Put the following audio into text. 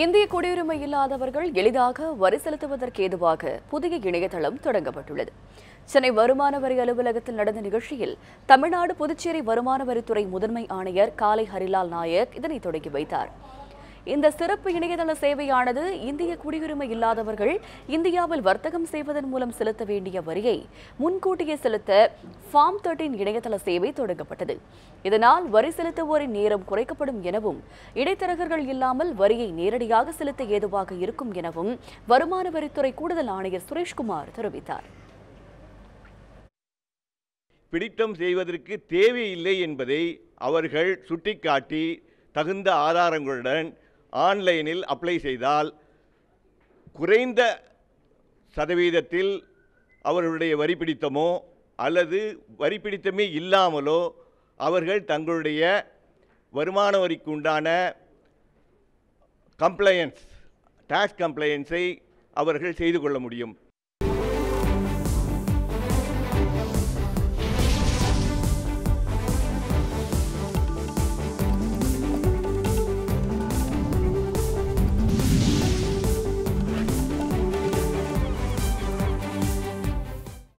இந்திய குடியுரிமை இல்லாதவர்கள் எளிதாக வரி செலுத்துவதற்கு ஏதுவாக புதிய இணையதளம் தொடங்கப்பட்டுள்ளது. சென்னை வருமான வரி அலுவலகத்தில் நடந்த நிகழ்ச்சியில் தமிழ்நாடு புதுச்சேரி வருமான வரித்துறை முதன்மை ஆணையர் காலை ஹரிலால் நாயக் இதனை தொடங்கி வைத்தார். இந்த சிறப்பு இணையதள சேவையானது இந்திய குடியுரிமை இல்லாதவர்கள் இந்தியாவில் வர்த்தகம் செய்வதன் மூலம் செலுத்த வேண்டிய வரியை முன்கூட்டியே செலுத்த ஃபார்ம் தேர்ட்டின் இணையதள சேவை தொடங்கப்பட்டது. இதனால் வரி செலுத்துவோரின் நேரம் குறைக்கப்படும் எனவும் இடைத்தரகர்கள் இல்லாமல் வரியை நேரடியாக செலுத்த ஏதுவாக இருக்கும் எனவும் வருமான வரித்துறை கூடுதல் ஆணையர் சுரேஷ்குமார் தெரிவித்தார். பிடித்தம் செய்வதற்கு தேவையில்லை என்பதை அவர்கள் சுட்டிக்காட்டி தகுந்த ஆதாரங்களுடன் ஆன்லைனில் அப்ளை செய்தால் குறைந்த சதவீதத்தில் அவர்களுடைய வரி பிடித்தமோ அல்லது வரி பிடித்தமே இல்லாமலோ அவர்கள் தங்களுடைய வருமான வரிக்கு உண்டான கம்ப்ளையன்ஸ் டேக்ஸ் கம்ப்ளையன்ஸை அவர்கள் செய்து கொள்ள முடியும்.